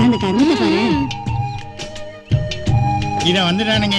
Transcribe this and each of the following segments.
அக்கா அந்த கருமத்தை பாரு. இத வந்துட்டானுங்க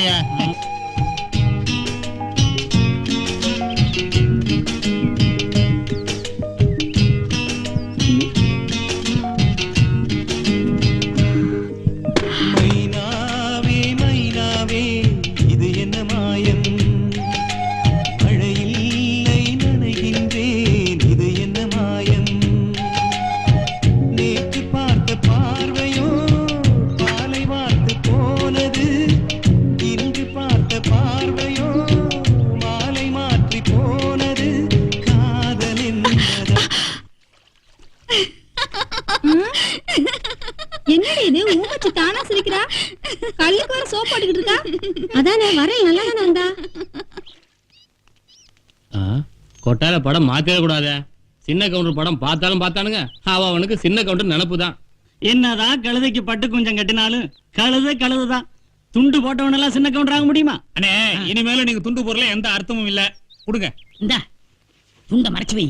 சிரிக்கிறா கல்லுக்கு வர சோப் போட்டுக்கிட்டு இருக்கா? அதானே வரேன் நல்லா தானே வந்தா கொட்டால படம் மாத்திர கூடாதே. சின்ன கவுண்டர் படம் பார்த்தாலும் பார்த்தானுங்க. அவ அவனுக்கு சின்ன கவுண்டர் நினப்பு தான் என்னதான் கழுதைக்கு பட்டு கொஞ்சம் கட்டினாலும் கழுத கழுதுதான். துண்டு போட்டவனெல்லாம் சின்ன கவுண்டர் ஆக முடியுமா? அண்ணே இனிமேல நீங்க துண்டு பொருள எந்த அர்த்தமும் இல்ல. கொடுங்க. இந்த துண்டை மறைச்சு வை.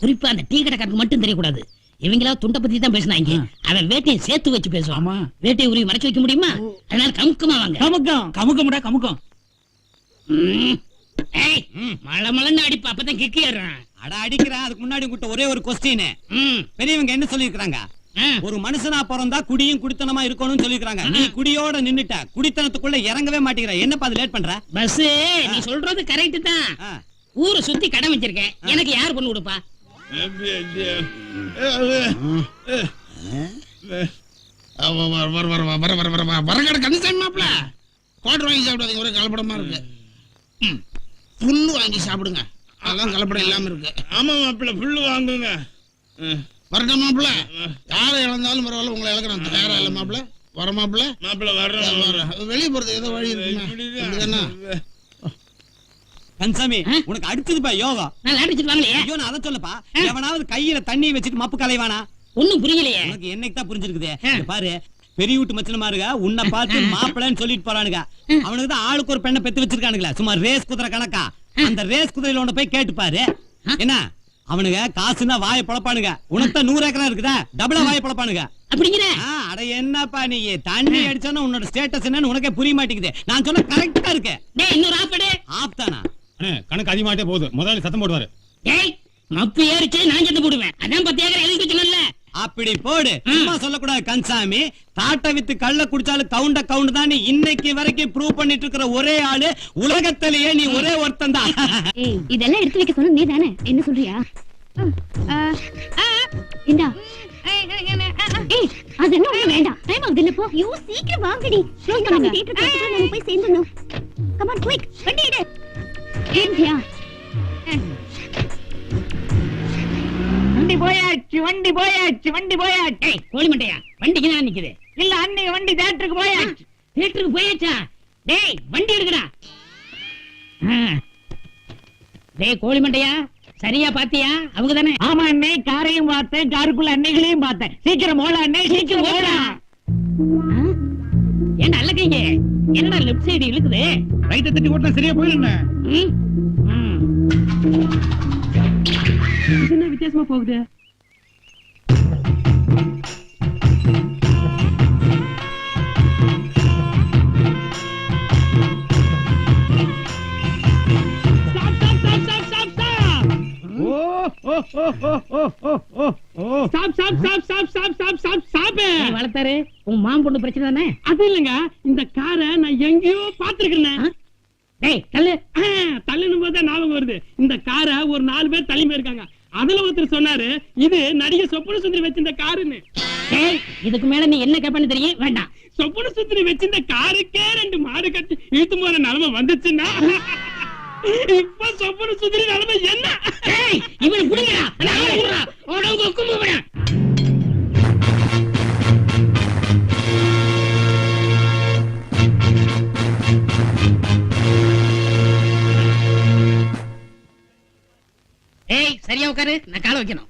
குறிப்பா அந்த டீ கடைக்காரனுக்கு மட்டும் தெரியக்கூடாது. இவங்களா துண்டை பத்தி தான் பேசினாங்க. அவன் வேட்டையை சேர்த்து வச்சு பேசுவான். வேட்டையை உருவி மறைச்சு வைக்க முடியுமா? அதனால கமுக்கமா வாங்க. கமுக்கம். கமுக்க முடா கமுக்கம். மழை மழைன்னு அடிப்பா. அப்பதான் கிக்கி ஏறுறான் அட அடிக்கிறேன் அதுக்கு முன்னாடி உங்ககிட்ட ஒரே ஒரு கொஸ்டின். பெரியவங்க என்ன சொல்லிருக்காங்க ஆ. ஒரு மனுஷனா பிறந்தா குடியும் குடித்தனமா இருக்கணும்னு சொல்லிருக்காங்க நீ குடியோட நின்னுட்ட. குடித்தனத்துக்குள்ள இறங்கவே மாட்டேங்கிற. என்னப்பா அது லேட் பண்ற? பஸ் நீ சொல்றது கரெக்ட் தான். ஊரை சுத்தி கடன் வச்சிருக்கேன். எனக்கு யார் பொண்ணு கொடுப்பா? வரக்கடை கந்தசாமி மாப்பிள குவாட்டர் வாங்கி சாப்பிடாதீங்க ஒரே கலப்படமா இருக்கு ம், புல்லு வாங்கி சாப்பிடுங்க அதெல்லாம் கலப்படம் இல்லாம இருக்கு ஆமா மாப்பிள்ள புல்லு வாங்குங்க வரட்டும் மாப்பிள. யாரை இழந்தாலும் பரவாயில்ல உங்களை இழக்கிறோம் தயாரா இல்ல மாப்பிள வர மாப்பிள மாப்பிள்ள வர்றோம் வெளியே போறதுக்கு ஏதோ வழி அப்படிதானே? கன்சாமி உனக்கு அடிச்சதுப்பா யோகா. நான் அடிச்சிட்டு வாங்கலையே. ஐயோ நான் அதை சொல்லப்பா. எவனாவது கையில தண்ணி வச்சுட்டு மப்பு கலைவானா? ஒண்ணும் புரியலையே. உனக்கு என்னைக்கு தான் புரிஞ்சிருக்குது? பாரு பெரிய வீட்டு மச்சனமா இருக்க உன்னை பார்த்து மாப்பிள்ளைன்னு சொல்லிட்டு போறானுங்க. அவனுக்கு தான் ஆளுக்கு ஒரு பெண்ணை பெத்து வச்சிருக்கானுங்களே. சும்மா ரேஸ் குதிரை கணக்கா. அந்த ரேஸ் குதிரையில ஒண்ணு போய் கேட்டு பாரு. என்ன? அவனுங்க காசுன்னா வாயை பொழப்பானுங்க. உனக்கு தான் நூறு ஏக்கரா இருக்குதா? டபுளா வாயை பொழப்பானுங்க. அப்படிங்கிற. அட என்னப்பா நீ? தண்ணி அடிச்சானா உன்னோட ஸ்டேட்டஸ் என்னன்னு உனக்கே புரிய மாட்டேங்குது. நான் சொன்ன கரெக்டா இருக்கு. இன்னொரு அண்ணே கணக்கு அதிகமாட்டே போகுது. முதல்ல சத்தம் போடுவாரு. டேய் மப்பு ஏறிச்சு நான் செத்து போடுவேன். அதான் பத்து ஏக்கர் எழுதி வச்சல அப்படி போடு. சும்மா சொல்லக்கூடாது கன்சாமி. தாட்டை வித்து கள்ள குடிச்சாலும் கவுண்ட கவுண்ட் தான். நீ இன்னைக்கு வரைக்கும் ப்ரூவ் பண்ணிட்டு இருக்கிற ஒரே ஆளு. உலகத்திலேயே நீ ஒரே ஒருத்தன் தான். இதெல்லாம் எடுத்து வைக்க சொன்ன நீ தானே என்ன சொல்றியா? இந்தா. ஏய் அது என்ன? வேண்டாம். டைம் ஆகுது இல்ல போ. யூ சீக்கிரம் வாங்கடி. க்ளோஸ் பண்ணுங்க தியேட்டர் பார்த்துட்டு நம்ம போய் சேர்ந்துடணும். கம் ஆன் குயிக் வண்டி எடு. வண்டி போயாச்சு வண்டி போயாச்சு வண்டி போயாச்சு. டேய் கோழி மண்டையா வண்டிக்கு தான் நிக்குது? இல்ல அன்னைக்கு வண்டி தேட்டருக்கு போயாச்சு. தியேட்டருக்கு போயாச்சா? டேய் வண்டி எடுக்கடா. டேய் கோழி மண்டையா சரியா பாத்தியா? அவங்க தானே. ஆமா அண்ணே காரையும் பார்த்தேன் காருக்குள்ள அன்னைகளையும் பார்த்தேன். சீக்கிரம் ஓட அண்ணே சீக்கிரம் ஓடா. ஏன்டா அல்லக்கைங்க என்னடா லெஃப்ட் சைடு இழுக்குது ரைட்டை தட்டி ஓட்டினா சரியா போயிடுங்க ம்? ம். என்ன வித்தியாசமா போகுது stop stop stop stop stop stop stop stop வளர்த்தாரு உன் மாம் பொண்ணு பிரச்சனை தானே? அது இல்லங்க. இந்த காரை நான் எங்கேயோ பாத்துருக்கேன் டேய் தள்ளு. தள்ளுனும் போது ஞாபகம் வருது. இந்த காரை ஒரு நாலு பேர் தள்ளி இருக்காங்க அதுல ஒருத்தர் சொன்னாரு இது நடிகை சொப்பன சுந்தரி வச்சிருந்த காருன்னு. டேய் இதுக்கு மேல நீ என்ன கேப்பன்னு தெரியும்? வேண்டாம். சொப்பன சுந்தரி வச்சிருந்த காருக்கே ரெண்டு மாடு கட்டி இழுத்து போற நிலைமை வந்துச்சுன்னா? இப்ப சொப்பன சுந்தரி நிலைமை என்ன? இவனை புடிங்கடா. அட ஏய் சரியா உட்காரு. நான் காலை வைக்கணும்.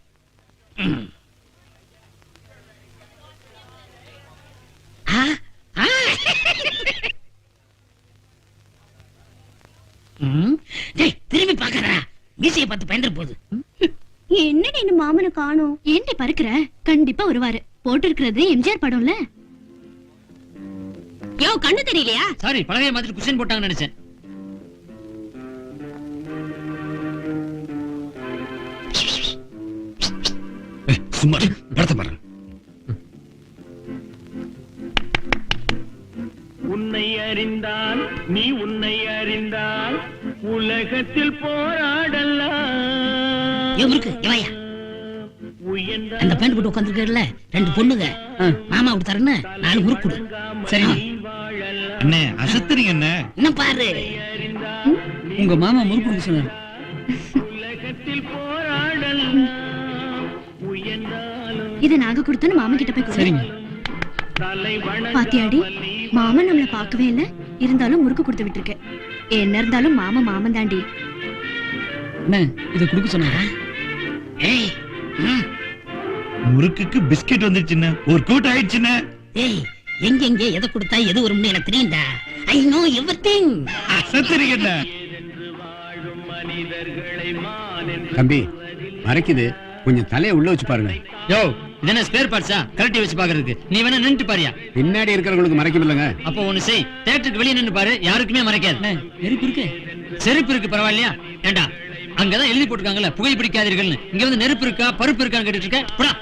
திரும்பி பாக்கறா மீசையை பார்த்து பயந்துற போகுது என்னடி இந்த மாமனை காணோம்? ஏன்டி பறக்குற? கண்டிப்பா வருவாரு. போட்டிருக்கிறது எம்ஜிஆர் படம்ல. யோ கண்ணு தெரியலையா? சாரி பழகைய மாதிரி குஷன் போட்டாங்கன்னு நினைச்சேன். சும்மா இரு, படத்தை பாரு உன்னை அறிந்தால் நீ உன்னை அறிந்தால் உலகத்தில் போராடலாம். அந்த பேண்ட் போட்டு உட்காந்துருக்கல ரெண்டு பொண்ணுங்க. மாமா கொடுத்தாருன்னு நாலு முறுக்கு கொடு. சரி அண்ணே அசத்துறீங்க அண்ணே. இன்னும் பாரு. உங்க மாமா முறுக்கு சொன்னாரு. இத நாங்க கொடுத்தோன்னு மாமா கிட்ட போய் கொடு. சரிங்க. பாத்தியாடி மாமன் நம்மள பார்க்கவே இல்ல. இருந்தாலும் முறுக்கு கொடுத்து விட்டுருக்கு. என்ன இருந்தாலும் மாமா மாமன் தாண்டி. என்ன இத கொடுக்க சொன்னாரா? ஏய் முறுக்குக்கு பிஸ்கெட் வந்துருச்சுண்ணே ஒரு கூட்டம் ஆயிடுச்சுண்ணே ஏய் எங்க எங்க எதை கொடுத்தா எது வரும்னு எனக்கு தெரியும்டா. ஐ நோ எவ்ரிதிங் அசத்துறீங்க அண்ணே தம்பி மறைக்குது. கொஞ்சம் தலையை உள்ள வச்சு பாருங்க. யோ என்ன ஸ்பேர் பார்ட்ஸா கரெக்டி வச்சு பாக்குறதுக்கு நீ வேணா நின்னுட்டு பாரியா? பின்னாடி இருக்கிறவங்களுக்கு மறைக்கும் இல்லைங்க. அப்போ ஒண்ணு செய். தேட்டருக்கு வெளியே நின்னு பாரு. யாருக்குமே மறைக்காது. நெருப்பு இருக்கு. செருப்பு இருக்கு பரவாயில்லையா? ஏண்டா அங்கதான் எழுதி போட்டுருக்காங்கல்ல புகை பிடிக்காதீர்கள்னு. இங்க வந்து நெருப்பு இருக்கா பருப்பு இருக்கான்னு கேட்டுட்டு இருக்க? போடா.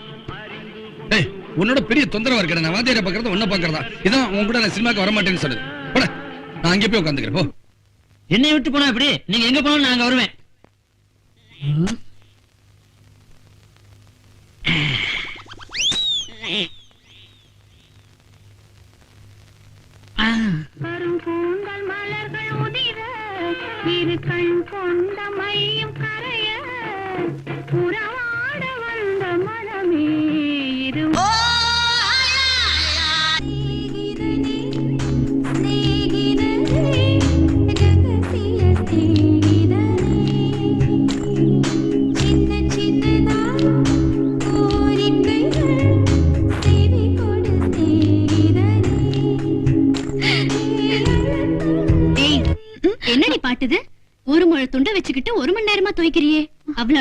டேய் உன்னோட பெரிய தொந்தரவா இருக்கடா. நான் வாத்தியாரை பாக்குறது ஒன்ன பாக்குறதா இதான் உன் கூட நான் சினிமாக்கு வர மாட்டேன்னு சொல்லுது. போட. நான் அங்கே போய் உட்காந்துக்கிறேன் போ. என்னை விட்டு போனா எப்படி? நீங்க எங்க போனாலும் நான் அங்க வருவேன் கரும்பூங்கள் மலர்கள் உதிர இரு கண் கொண்ட மையம்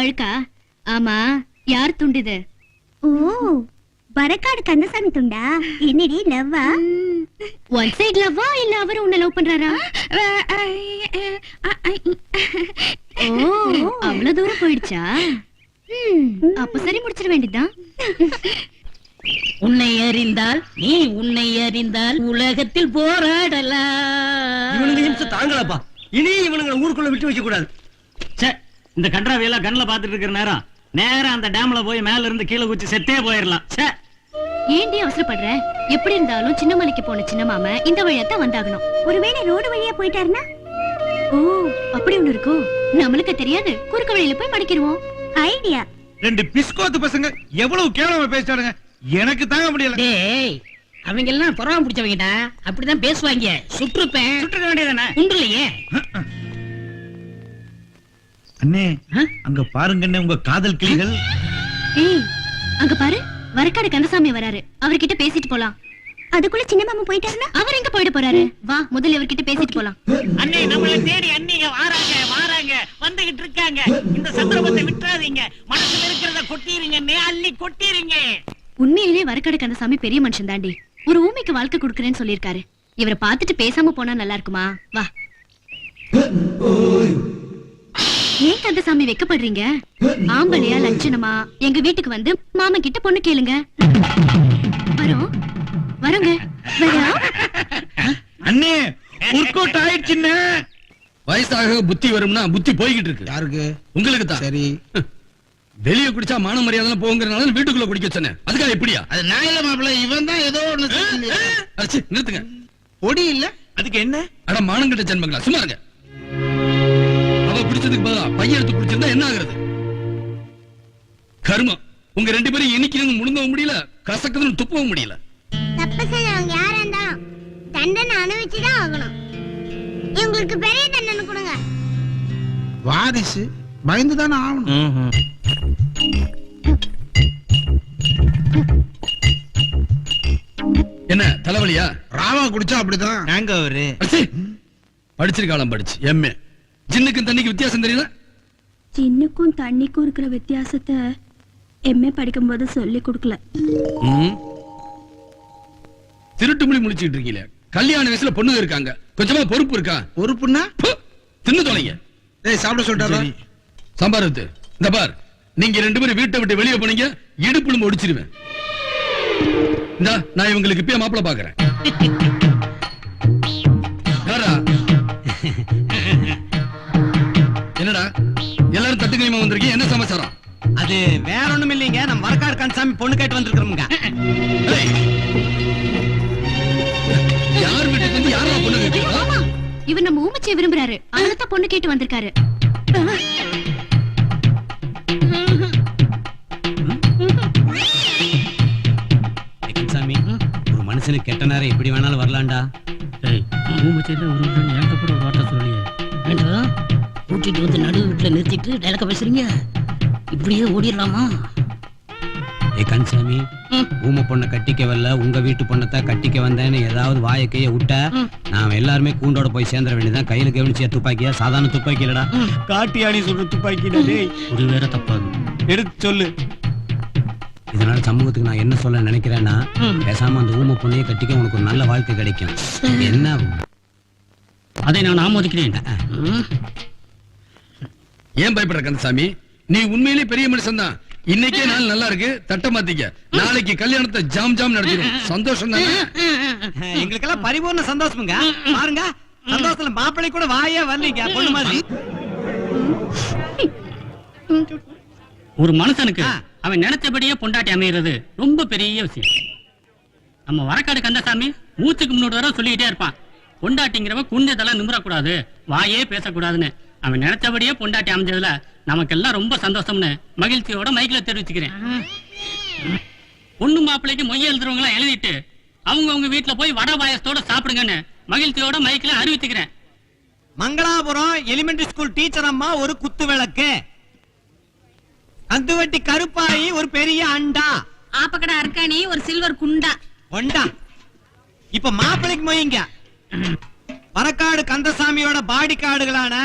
அழுக்கா? ஆமா யார் துண்டுது? ஓ வரக்காடு கந்தசாமி துண்டா? என்னடி லவ்வா? ஒன் சைடு லவ்வா இல்ல அவரு உன்னை லவ் பண்றாரா? ஓ அவ்வளவு தூரம் போயிடுச்சா? அப்ப சரி முடிச்சிட வேண்டியதுதான். உன்னை அறிந்தால் நீ உன்னை அறிந்தால் உலகத்தில் போராடலாம். இவனுங்க தாங்கலப்பா. இனி இவனுங்களை ஊருக்குள்ள விட்டு வைக்க கூடாது இந்த கன்றாவி எல்லாம் கண்ணுல பாத்துட்டு இருக்கிற நேரம் நேரா அந்த டேம்ல போய் மேல இருந்து கீழே குச்சி செத்தே போயிடலாம் ச்சே. ஏன்டி அவசரப்படுற? எப்படி இருந்தாலும் சின்ன மலைக்கு போன சின்ன மாம இந்த வழியாத்தான் வந்தாகணும். ஒருவேளை ரோடு வழியா போயிட்டாருன்னா? ஓ அப்படி ஒண்ணு இருக்கோ? நம்மளுக்கு தெரியாது. குறுக்கு வழியில போய் மடிக்கிருவோம் ஐடியா. ரெண்டு பிஸ்கோத்து பசங்க எவ்வளவு கேவலமா பேசிட்டானுங்க எனக்கு தாங்க முடியல. டேய் அவங்க எல்லாம் பொறாம பிடிச்சவங்கடா. அப்படிதான் பேசுவாங்க. சுற்றுப்பேன். சுட்டுக்க வேண்டியதானே உண்டுலையே. அண்ணே அங்க பாருங்க அண்ணே உங்க காதல் கிளிகள். ஏய் அங்க பாரு வரக்காடு கந்தசாமி வராரு. அவர்கிட்ட பேசிட்டு போலாம். அதுக்குள்ள சின்ன மாமா போயிட்டாருன்னா? அவர் எங்க போயிட போறாரு? வா முதல்ல இவர்கிட்ட பேசிட்டு போலாம். அண்ணே நம்மள தேடி அண்ணிங்க வாராங்க வாராங்க. வந்துகிட்டு இருக்காங்க. இந்த சந்தர்ப்பத்தை விட்டுறாதீங்க. மனசுல இருக்கிறத கொட்டிருங்க நே அள்ளி கொட்டிருங்க. உண்மையிலே வரக்காடு கந்தசாமி பெரிய மனுஷன் தாண்டி. ஒரு ஊமைக்கு வாழ்க்கை கொடுக்கறேன்னு சொல்லியிருக்காரு. இவரை பார்த்துட்டு பேசாம போனா நல்லா இருக்குமா? வா. ஏன் கந்தசாமி வெக்கப்படுறீங்க ஆம்பளையா லட்சணமா எங்க வீட்டுக்கு வந்து மாமா கிட்ட பொண்ணு கேளுங்க வரோம் வரோங்க வரோம் அண்ணே ஒர்க் அவுட் ஆயிடுச்சுண்ணே வயசாக புத்தி வரும்னா புத்தி போய்கிட்டு இருக்கு யாருக்கு உங்களுக்கு தான் சரி வெளியே குடிச்சா மான மரியாதை போங்கிறனால வீட்டுக்குள்ள குடிக்க சொன்னேன் அதுக்காக எப்படியா அது நான் இல்ல மாப்பிள்ள இவன் தான் ஏதோ ஒண்ணு நிறுத்துங்க பொடி இல்ல அதுக்கு என்ன அட மானங்கிட்ட ஜென்மங்களா சும்மா இருங்க அவ குடிச்சதுக்கு பதிலா பையன் எடுத்து குடிச்சிருந்தா என்ன ஆகுறது? கர்மம் உங்க ரெண்டு பேரும் இன்னைக்கு முழுங்கவும் முடியல கசக்குதுன்னு துப்பவும் முடியல. தப்பு செஞ்சவங்க யாரா இருந்தாலும் தண்டனை அனுபவிச்சுதான் ஆகணும். இவங்களுக்கு பெரிய தண்டனை கொடுங்க. வாரிசு பயந்து தானே ஆகணும் என்ன தலைவலியா? ராவா குடிச்சா அப்படிதான். நாங்க அவரு? படிச்சிருக்காளாம் படிச்சு எம்ஏ ஜின்னுக்கும் தண்ணிக்கு வித்தியாசம் தெரியல சின்னுக்கும் தண்ணிக்கும் இருக்கிற வித்தியாசத்தை எம்ஏ படிக்கும்போது சொல்லி கொடுக்கல. ம். திருட்டு மொழி முழிச்சுட்டு இருக்கீங்களே. கல்யாண வயசுல பொண்ணுங்க இருக்காங்க. கொஞ்சமா பொறுப்பு இருக்கா? பொறுப்புன்னா? ப்பு, தின்னு தொலைங்க. டேய் சாப்பிட சொல்லிட்டாரா? சாம்பார் ஊத்து. இந்த பார் நீங்க ரெண்டு பேரும் வீட்டை விட்டு வெளியே போனீங்க இடுப்புலும் ஒடிச்சிருவேன். இந்தா நான் இவங்களுக்கு இப்பயே மாப்பிளை பாக்குறேன் வந்திருக்கீங்க என்ன சமாச்சாரம்? அது வேற ஒண்ணும் இல்லைங்க. நம்ம வரக்காடு கந்தசாமி பொண்ணு கேட்டு வந்திருக்கிறோமுங்க. யார் வீட்டுக்கு வந்து யாரா பொண்ணு கேட்கிறா இவர் நம்ம ஊமச்சியை விரும்புறாரு. அதனால பொண்ணு கேட்டு வந்திருக்காரு. ஒரு மனுஷனுக்கு கெட்ட நேரம் எப்படி வேணாலும் வரலாம்டா. ஏண்டா? கூட்டிட்டு வந்து நடு வீட்டுல நிறுத்திட்டு டைலக்க பேசுறீங்க? இப்படியே ஓடிடலாமா? ஏ கந்தசாமி ஊம பொண்ணை கட்டிக்க வரல உங்க வீட்டு பொண்ணத்தை கட்டிக்க வந்தேன்னு ஏதாவது வாயை கைய விட்ட நாம எல்லாருமே கூண்டோட போய் சேர்ந்துட வேண்டியதான் கையில கவனிச்சிய துப்பாக்கியா? சாதாரண துப்பாக்கி இல்லடா. காட்டி ஆடி சொல்ற துப்பாக்கி ஒரு வேற தப்பாகும் எடுத்து சொல்லு. இதனால சமூகத்துக்கு நான் என்ன சொல்ல நினைக்கிறேன்னா பேசாம அந்த ஊம பொண்ணையை கட்டிக்க உனக்கு ஒரு நல்ல வாழ்க்கை கிடைக்கும். என்ன? அதை நான் ஆமோதிக்கிறேன். ஏன் பயப்படுற கந்தசாமி? நீ உண்மையிலேயே பெரிய மனுஷன் தான் இன்னைக்கே நாள் நல்லா இருக்கு தட்ட மாத்திக்க. நாளைக்கு கல்யாணத்தை ஜாம் ஜாம் நடத்திடும். சந்தோஷம் தானே? எங்களுக்கெல்லாம் பரிபூர்ண சந்தோஷமுங்க. பாருங்க சந்தோஷத்துல மாப்பிள்ளை கூட வாயே வரலீங்க பொண்ணு மாதிரி. ஒரு மனுஷனுக்கு. அவன் நினைச்சபடியே பொண்டாட்டி அமைகிறது ரொம்ப பெரிய விஷயம். நம்ம வரக்காடு கந்தசாமி மூச்சுக்கு முன்னோட தடவை சொல்லிக்கிட்டே இருப்பான். பொண்டாட்டிங்கிறவன் குண்டதெல்லாம் நிமிரக்கூடாது. வாயே பேசக்கூடாதுன்னு. அவன் நினைச்சபடியே பொண்டாட்டி அமைஞ்சதுல நமக்கெல்லாம் ரொம்ப சந்தோஷம்னு மகிழ்ச்சியோட மைக்கில தெரிவிச்சுக்கிறேன். பொண்ணு மாப்பிள்ளைக்கு மொய் எழுதுறவங்க எழுதிட்டு அவங்க அவங்க வீட்டுல போய் வடை பாயசத்தோட சாப்பிடுங்கன்னு மகிழ்ச்சியோட மைக்கில அறிவிச்சுக்கிறேன். மங்களாபுரம் எலிமெண்டரி ஸ்கூல் டீச்சர் அம்மா ஒரு குத்து விளக்கு. அந்துவட்டி கருப்பாயி ஒரு பெரிய அண்டா. ஆப்பக்கடை அர்க்காணி ஒரு சில்வர் குண்டா. ஒண்டா இப்ப மாப்பிள்ளைக்கு மொய்ங்க. வரக்காடு கந்தசாமியோட பாடி கார்டுகளான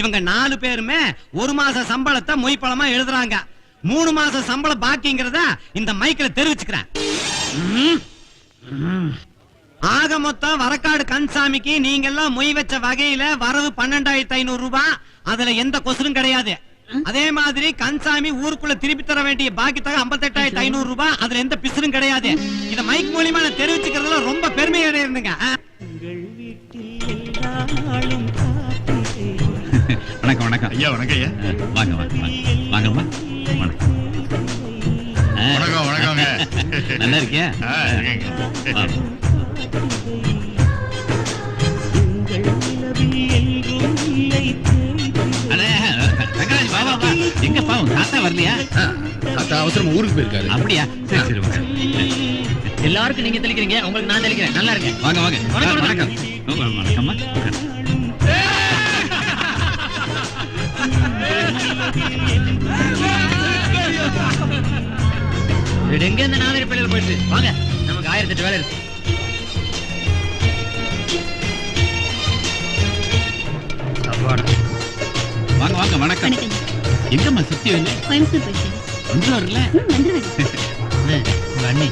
இவங்க நாலு பேருமே ஒரு மாச சம்பளத்தை மொய் பழமா எழுதுறாங்க. மூணு மாச சம்பளம் பாக்கிங்கிறத இந்த மைக்கில் தெரிவிச்சுக்கிறேன். ஆக மொத்தம் வரக்காடு கந்தசாமிக்கு நீங்க எல்லாம் மொய் வச்ச வகையில வரவு பன்னெண்டாயிரத்தி ஐநூறு ரூபாய் அதுல எந்த கொசுரும் கிடையாது. அதே மாதிரி கந்தசாமி ஊருக்குள்ள திருப்பி தர வேண்டிய பாக்கி தொகை ஐம்பத்தெட்டாயிரத்தி ஐநூறு ரூபாய் அதுல எந்த பிசுரும் கிடையாது. இத மைக் மூலியமா நான் தெரிவிச்சுக்கிறதுல ரொம்ப பெருமை அடையிருந்துங்க வணக்கம் வணக்கம். ஐயா வணக்கம் ஐயா. வாங்க வாங்க வாங்க. வாங்கம்மா. வணக்கம். வணக்கம் வணக்கங்க. நல்லா இருக்கியா. எங்க பாவம்? தாத்தா வரலையா? தாத்தா அவசரமா ஊருக்கு போயிருக்காரு. அப்படியா? சரி சரி. எல்லாருக்கும் நீங்க தெளிக்கிறீங்க. உங்களுக்கு நான் தெளிக்கிறேன். நல்லா இருங்க வாங்க வாங்க. வணக்கம், வணக்கம். வணக்கம்மா. எங்க இந்த நாலு பிள்ளைகள் போயிட்டு வாங்க நமக்கு ஆயிரத்தி எட்டு வேலை இருக்கு. வாங்க வாங்க வணக்கம். எங்கம்மா சத்தியம் இல்லை? கோயம்புத்தூர் போயிட்டு வந்துருவாருல்ல? ம், வந்துருவேன் உங்க அண்ணி.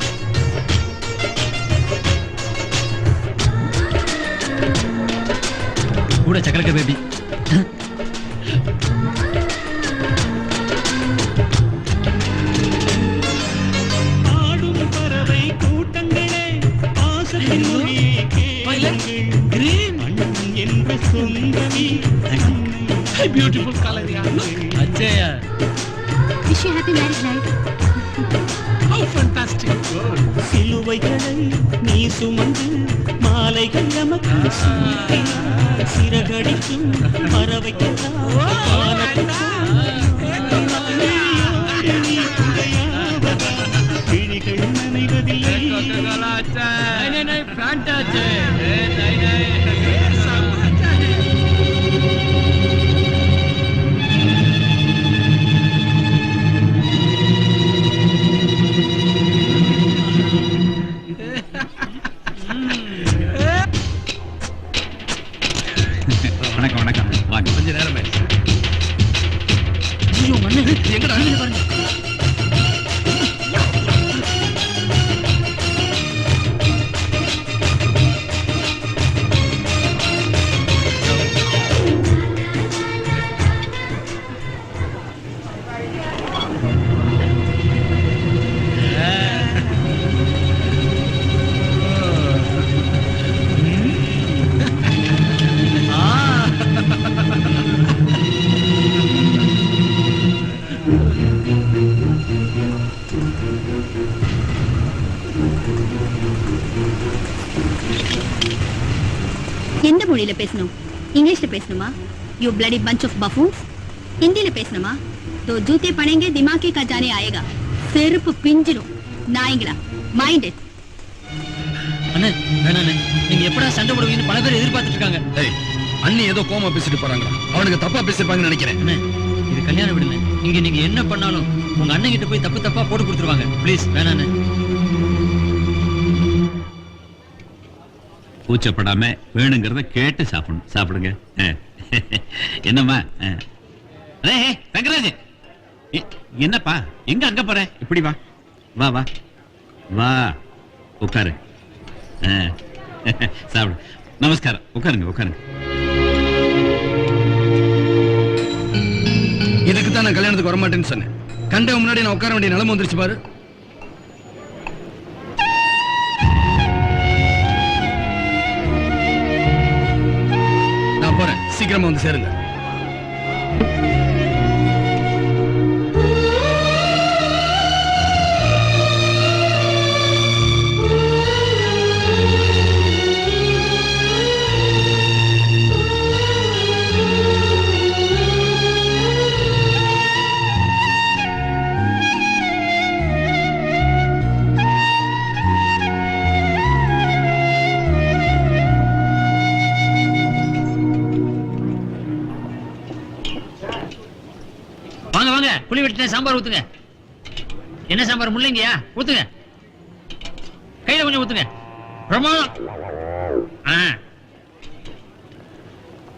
கூட சக்கரக்க baby beautiful colour அச்சயா wish you happy marriage life சிலுவைகளை நீ சுமந்து மாலைகள் நமக்கு சூட்டினார். சிறகடிக்கும் பறவைக்கெல்லாம் வணக்கம் வாங்க பாருங்க you bloody bunch of buffoons. ஹிந்தில பேசணுமா தோ ஜூத்தே பணேங்க திமாக்கே கா ஜானே ஆயேகா செருப்பு பிஞ்சிரும் நாய்ங்களா மைண்ட் இட் அண்ணே வேணாண்ணே. நீங்க எப்படா சண்டை போடுவீங்கன்னு பல பேர் எதிர்பார்த்துட்டு இருக்காங்க ஏய் அண்ணி ஏதோ கோமா பேசிட்டு போறாங்களா? அவனுக்கு தப்பா பேசிருப்பாங்கன்னு நினைக்கிறேன். அண்ணே இது கல்யாணம் விடுங்க இங்க நீங்க என்ன பண்ணாலும் உங்க அண்ணன் கிட்ட போய் தப்பு தப்பா போட்டு கொடுத்துருவாங்க. ப்ளீஸ் வேணாண்ணே. கூச்சப்படாம வேணுங்கிறத கேட்டு சாப்பிடணும். சாப்பிடுங்க. ஆ. என்னம்மா? ஆ. ஏய், தங்கராஜ் என்னப்பா? எங்க அங்க போற? இப்படி வா. வா வா. வா. உட்காரு. ஆ. சாப்பிடு. நமஸ்காரம். உட்காருங்க உட்காருங்க. இதுக்கு தான் நான் கல்யாணத்துக்கு வரமாட்டேன்னு சொன்னேன். கண்ட முன்னாடி நான் உட்கார வேண்டிய நிலைமை வந்துருச்சு பாரு. சீக்கிரமா வந்து சேருங்க. புளி வெட்டின சாம்பார் ஊத்துங்க. என்ன சாம்பார் முள்ளங்கியா? ஊத்துங்க. கையில கொஞ்சம் ஊத்துங்க. பிரமாதம் ஆ.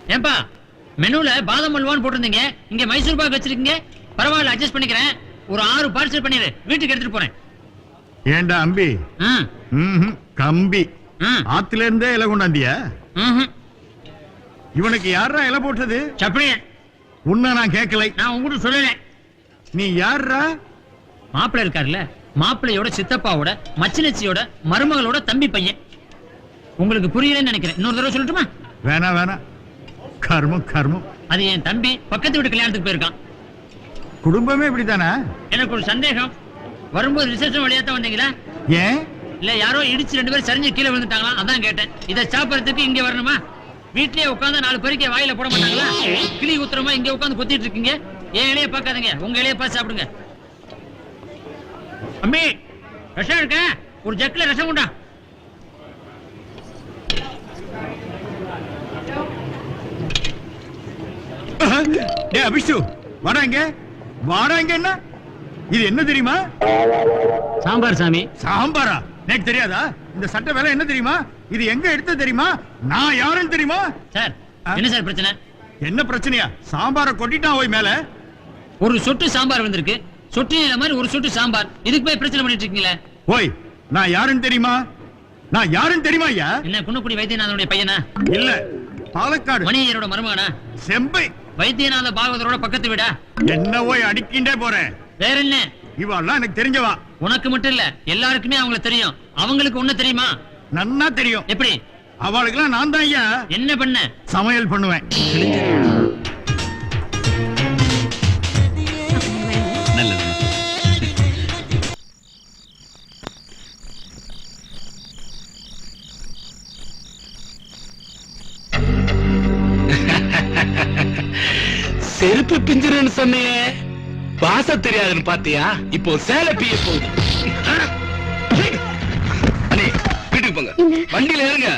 ஏன்பா மெனுல பாதாம் அல்வான்னு போட்டிருந்தீங்க. இங்க மைசூர் பாக் வச்சிருக்கீங்க. பரவாயில்ல அட்ஜஸ்ட் பண்ணிக்கிறேன். ஒரு ஆறு பார்சல் பண்ணிடு வீட்டுக்கு எடுத்துட்டு போறேன். ஏண்டா அம்பி? கம்பி. ஆத்துல இருந்தே இலை கொண்டாந்தியா. இவனுக்கு யாரா இலை போட்டது? சப்பனி உன்னை நான் கேட்கலை. நான் உங்ககிட்ட சொல்லல. நீ யாரா மாப்பிள்ளை இருக்காருல்ல. மாப்பிள்ளையோட சித்தப்பாவோட மச்சினச்சியோட மருமகளோட தம்பி பையன். உங்களுக்கு புரியலன்னு நினைக்கிறேன். இன்னொரு தடவை சொல்லட்டுமா? வேணா வேணா கர்மம் கர்மம். அது என் தம்பி பக்கத்து வீட்டு கல்யாணத்துக்கு போயிருக்கான். குடும்பமே இப்படித்தானா? எனக்கு ஒரு சந்தேகம். வரும்போது ரிசப்ஷன் வழியா தான் வந்தீங்களா? ஏன்? இல்ல யாரோ இடிச்சு ரெண்டு பேரும் சரிஞ்சு கீழே விழுந்துட்டாங்களா? அதான் கேட்டேன். இதை சாப்பிடறதுக்கு இங்க வரணுமா? வீட்லயே உட்கார்ந்து நாலு பேருக்கு வாயில போட மாட்டாங்களா? கிளி உத்தரமா இங்க உட்கார்ந்து கொத்திட்டு இருக்கீங்க. என் இலைய பார்க்காதீங்க? உங்க இலைய பார்த்து சாப்பிடுங்க. அம்மி ரசம் இருக்க? ஒரு ஜக்ல ரசம் உண்டா டே அபிஷு வாடா இங்க. என்ன? இது என்ன தெரியுமா? சாம்பார் சாமி. சாம்பாரா? எனக்கு தெரியாதா? இந்த சட்டை வேலை என்ன தெரியுமா? இது எங்க எடுத்தது தெரியுமா? நான் யாருன்னு தெரியுமா? சார் என்ன சார் பிரச்சனை? என்ன பிரச்சனையா? சாம்பாரை கொட்டிட்டான் போய் மேல. ஒரு சொட்டு சாம்பார் வந்திருக்கு. சொட்டு மாதிரி ஒரு சொட்டு சாம்பார். இதுக்கு போய் பிரச்சனை பண்ணிட்டு இருக்கீங்களே? ஓய் நான் யாருன்னு தெரியுமா? நான் யாருன்னு தெரியுமா ஐயா? என்ன குன்னக்குடி வைத்தியநாதனுடைய பையனா? இல்ல பாலக்காடு. மணியரோட மருமகனா? செம்பை. வைத்தியநாத பாகவதரோட பக்கத்து வீடா? என்ன போய் அடிக்கின்றே போறேன் வேற என்ன? இவெல்லாம் எனக்கு தெரிஞ்சவா? உனக்கு மட்டும் இல்ல எல்லாருக்குமே அவங்கள தெரியும். அவங்களுக்கு ஒண்ணு தெரியுமா? நன்னா தெரியும். எப்படி? அவளுக்கெல்லாம் நான் தான் ஐயா. என்ன பண்ண? சமையல் பண்ணுவேன். செருப்பு பிஞ்சிருன்னு சொன்னியே. பாச தெரியாதுன்னு பாத்தியா? இப்போ சேலை பிய போகுது. வீட்டுக்கு போங்க. வண்டியில ஏறுங்க.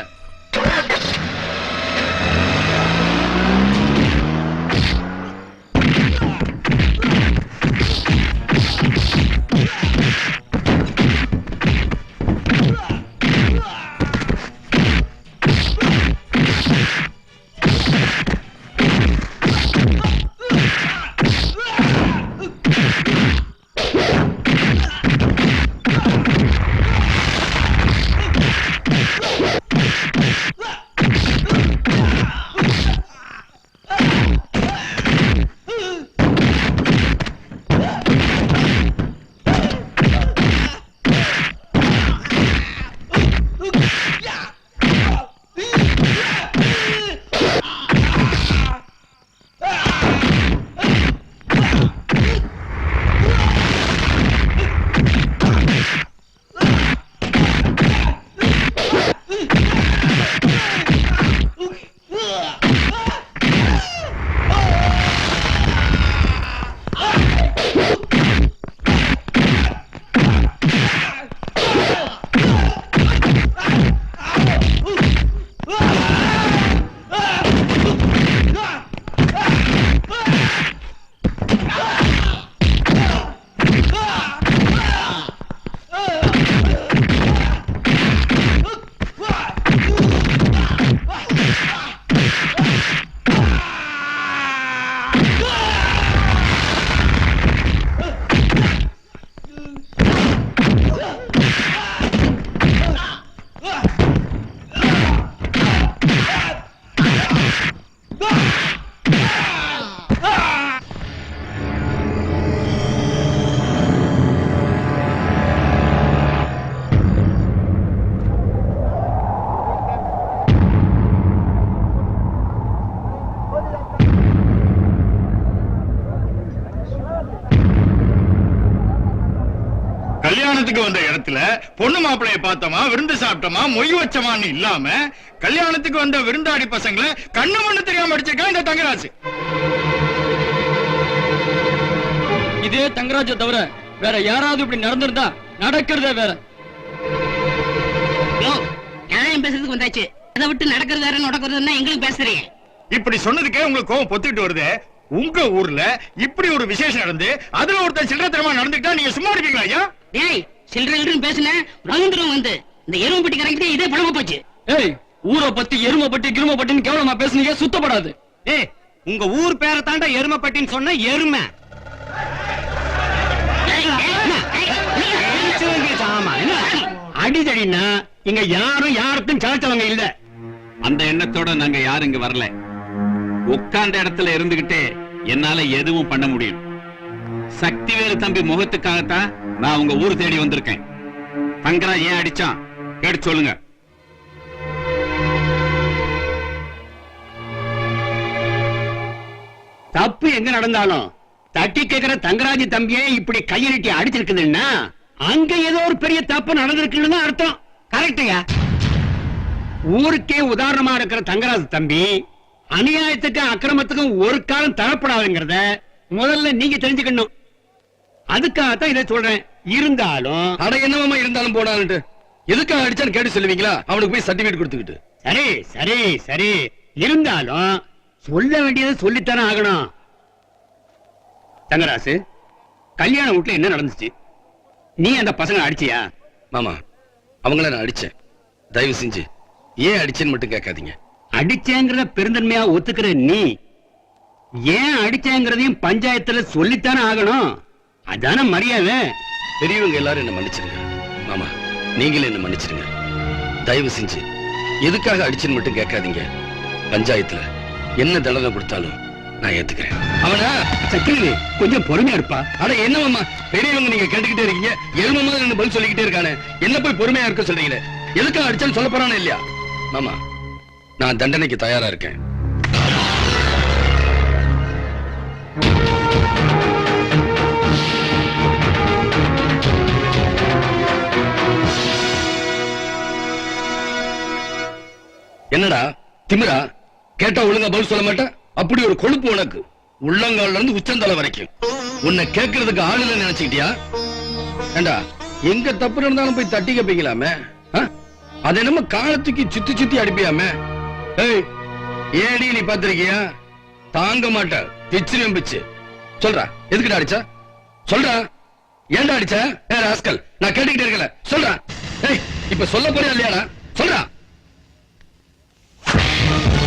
பொண்ணு மாப்பிளைய பார்த்தோமா விருந்து சாப்பிட்டோமா மொய் வச்சமான்னு இல்லாம கல்யாணத்துக்கு வந்த விருந்தாடி பசங்களை கண்ணு மண்ணு தெரியாம அடிச்சிருக்கான் இந்த தங்கராசு. இதே தங்கராஜ தவிர வேற யாராவது இப்படி நடந்திருந்தா நடக்கிறதே வேற. நியாயம் பேசுறதுக்கு வந்தாச்சு. அதை விட்டு நடக்கிறது வேற நடக்கிறதுன்னா எங்களுக்கு பேசுறீங்க. இப்படி சொன்னதுக்கே உங்களுக்கு கோவம் பொத்துக்கிட்டு வருது. உங்க ஊர்ல இப்படி ஒரு விசேஷம் நடந்து அதுல ஒருத்தன் சில்லறத்தனமா நடந்துக்கிட்டா நீங்க சும்மா இருப்பீங்களா ஐயா? டேய் சில்லறைன்னு பேசுன ரவீந்திரம் வந்து இந்த எருமை பெட்டி கரெக்டே இதே பழமா போச்சு. ஏய் ஊரை பத்தி எருமை பட்டி கிரும பட்டின்னு கேவலமா பேசுனீங்க சுத்தப்படாது. ஏய் உங்க ஊர் பேரை தாண்டா எருமைப்பட்டின்னு சொன்ன எருமை. அடிதடினா இங்க யாரும் யாருக்கும் சாச்சவங்க இல்ல. அந்த எண்ணத்தோட நாங்க யாரும் இங்க வரல. உட்கார்ந்த இடத்துல இருந்துகிட்டே என்னால எதுவும் பண்ண முடியும். சக்திவேலு தம்பி முகத்துக்காகத்தான் நான் உங்க ஊர் தேடி வந்திருக்கேன். தங்கரா ஏன் அடிச்சான்? கேட்டு சொல்லுங்க. தப்பு எங்க நடந்தாலும் தட்டி கேக்குற தங்கராஜ் தம்பியே இப்படி கையெழுட்டி அடிச்சிருக்குதுன்னா அங்க ஏதோ ஒரு பெரிய தப்பு நடந்திருக்குன்னு தான் அர்த்தம். கரெக்டையா ஊருக்கே உதாரணமா இருக்கிற தங்கராஜ் தம்பி அநியாயத்துக்கும் அக்கிரமத்துக்கும் ஒரு காலம் தரப்படாதுங்கிறத முதல்ல நீங்க தெரிஞ்சுக்கணும். அதுக்காகத்தான் இதை சொல்றேன். இருந்தாலும் அட என்னமாமா இருந்தாலும் போடான்ட்டு எதுக்காக அடிச்சான்னு கேட்டு சொல்லுவீங்களா? அவனுக்கு போய் சர்டிபிகேட் கொடுத்துக்கிட்டு. சரி சரி சரி. இருந்தாலும் சொல்ல வேண்டியதை சொல்லித்தானே ஆகணும். தங்கராசு கல்யாண வீட்டுல என்ன நடந்துச்சு? நீ அந்த பசங்க அடிச்சியா? மாமா அவங்கள நான் அடிச்சேன். தயவு செஞ்சு ஏன் அடிச்சேன்னு மட்டும் கேட்காதீங்க. அடிச்சேங்கிறத பெருந்தன்மையா ஒத்துக்கிற நீ ஏன் அடிச்சேங்கிறதையும் பஞ்சாயத்துல சொல்லித்தானே ஆகணும்? அதான மரியாதை? பெரியவங்க எல்லாரும் என்ன மன்னிச்சிருங்க. மாமா நீங்களே என்ன மன்னிச்சிருங்க. தயவு செஞ்சு எதுக்காக அடிச்சேன்னு மட்டும் கேட்காதீங்க. பஞ்சாயத்துல என்ன தண்டனை கொடுத்தாலும் நான் ஏத்துக்கிறேன். அவனா? சக்கரவே கொஞ்சம் பொறுமையா இருப்பா. அட என்ன மாமா? பெரியவங்க நீங்க கேட்டுக்கிட்டே இருக்கீங்க. எரும மாதிரி நின்னு பதில் சொல்லிக்கிட்டே இருக்கானே. என்ன போய் பொறுமையா இருக்க சொல்றீங்களே? எதுக்காக அடிச்சான்னு சொல்ல போறானே இல்லையா? மாமா நான் தண்டனைக்கு தயாரா இருக்கேன். என்னடா? திமிரா? கேட்டா ஒழுங்கா பதில் சொல்ல மாட்டேன் அப்படி ஒரு கொழுப்பு உனக்கு. உள்ளங்கால இருந்து உச்சந்தலை வரைக்கும். உன்னை கேட்கறதுக்கு ஆள் இல்ல நினைச்சுக்கிட்டியா? ஏண்டா எங்க தப்பு இருந்தாலும் போய் தட்டி கேப்பீங்களாமே? அது என்னமோ காலத்துக்கு சுத்தி சுத்தி அடிப்பியாமே? ஏய் ஏடி நீ பாத்திருக்கியா தாங்க மாட்ட. பிச்சு பிச்சு சொல்றா எதுக்குடா அடிச்சா? சொல்றா. ஏன்டா அடிச்ச? ஏ ராஸ்கல் நான் கேட்டுக்கிட்டே இருக்கல. சொல்றா. ஏய் இப்ப சொல்ல போறியா இல்லையாடா? சொல்றா. ஏய்,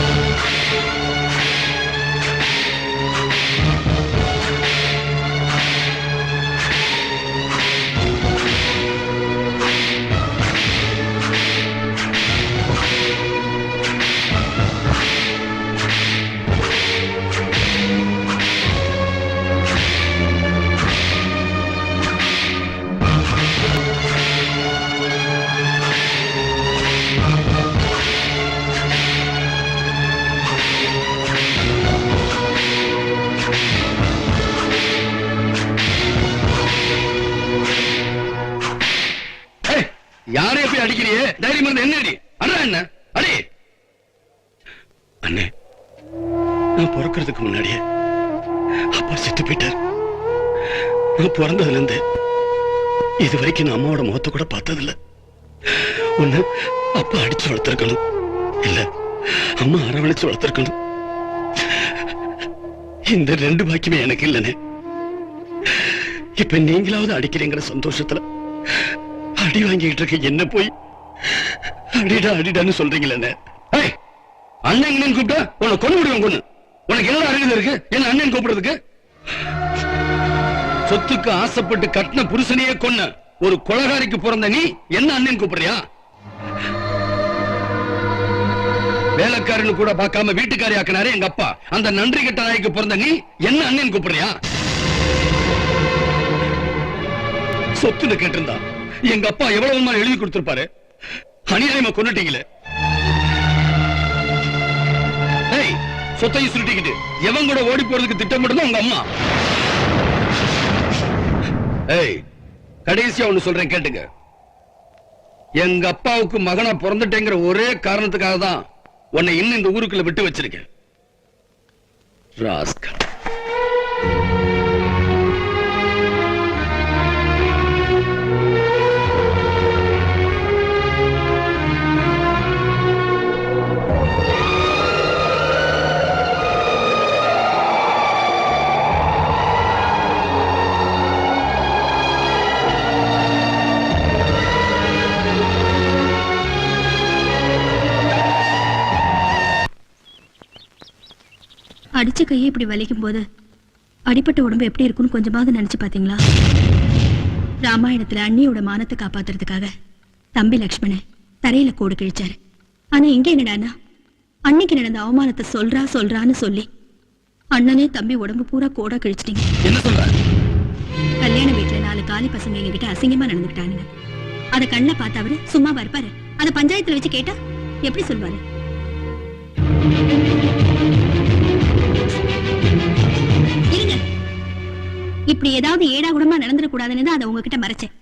யாரைய போய் அடிக்கிறியே? தைரியம் இருந்து என்ன அடி? அடா என்ன? அடி! அண்ணே நான் பிறக்கிறதுக்கு முன்னாடியே அப்பா செத்து போயிட்டார். நான் பிறந்ததுல இருந்து இது வரைக்கும் நான் அம்மாவோட முகத்தை கூட பார்த்ததில்ல. ஒண்ணு அப்பா அடிச்சு வளர்த்திருக்கணும். இல்ல அம்மா அரவணைச்சு வளர்த்திருக்கணும். இந்த ரெண்டு பாக்கியமே எனக்கு இல்லனே இப்ப நீங்களாவது அடிக்கிறீங்கிற சந்தோஷத்துல அடி வாங்கிட்டு இருக்க என்ன போய்? அடிடா அடிடான்னு சொல்றீங்களே அண்ணன் கூப்பிட்டா உன்னை கொண்டு விடுவேன் கொண்டு உனக்கு என்ன அருகதை இருக்கு? என்ன அண்ணன் கூப்பிடுறதுக்கு? சொத்துக்கு ஆசைப்பட்டு கட்டின புருஷனையே கொன்ன ஒரு கொலகாரிக்கு பிறந்த நீ என்ன அண்ணன் கூப்பிடுறியா? வேலைக்காரனு கூட பார்க்காம வீட்டுக்காரி ஆக்கினாரு எங்க அப்பா. அந்த நன்றி கட்ட நாய்க்கு பிறந்த நீ என்ன அண்ணன் கூப்பிடுறியா? சொத்துன்னு கேட்டிருந்தான் எங்க அப்பா எவ்வளவு நாள் எழுதி கொடுத்திருப்பாரு? அநியாயமா கொண்டுட்டீங்களே சொத்தையும் சுருட்டிக்கிட்டு எவன் கூட ஓடி போறதுக்கு திட்டமிட்டதும் உங்க அம்மா. ஏய் கடைசியா ஒண்ணு சொல்றேன் கேட்டுங்க. எங்க அப்பாவுக்கு மகனா பிறந்துட்டேங்கிற ஒரே காரணத்துக்காக தான் உன்னை இன்னும் இந்த ஊருக்குள்ள விட்டு வச்சிருக்கேன். ராஸ்கல். அடிச்ச கையை இப்படி வலிக்கும் போது அடிப்பட்ட உடம்பு எப்படி இருக்கும்னு கொஞ்சமாவது நினைச்சு பாத்தீங்களா? ராமாயணத்துல அண்ணியோட மானத்தை காப்பாத்துறதுக்காக தம்பி லக்ஷ்மணன் தரையில கோடு கிழிச்சாரு. ஆனா இங்க என்னடான்னா அன்னைக்கு நடந்த அவமானத்தை சொல்றா சொல்றான்னு சொல்லி அண்ணனே தம்பி உடம்பு பூரா கோடா கிழிச்சிட்டீங்க. என்ன சொல்ற? கல்யாண வீட்டுல நாலு காலி பசங்க எங்ககிட்ட அசிங்கமா நடந்துக்கிட்டானுங்க அத கண்ணில் பார்த்து அவரு சும்மா இருப்பாரு அத பஞ்சாயத்துல வச்சு கேட்டா எப்படி சொல்வாரு? இப்படி ஏதாவது ஏடா நடந்துட நடந்துடக்கூடாதுன்னு தான் அதை உங்ககிட்ட மறைச்சேன்.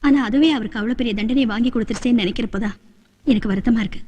ஆனா அதுவே அவருக்கு அவ்வளவு பெரிய தண்டனை வாங்கி கொடுத்துருச்சேன்னு நினைக்கிறப்போதான் எனக்கு வருத்தமா இருக்கு.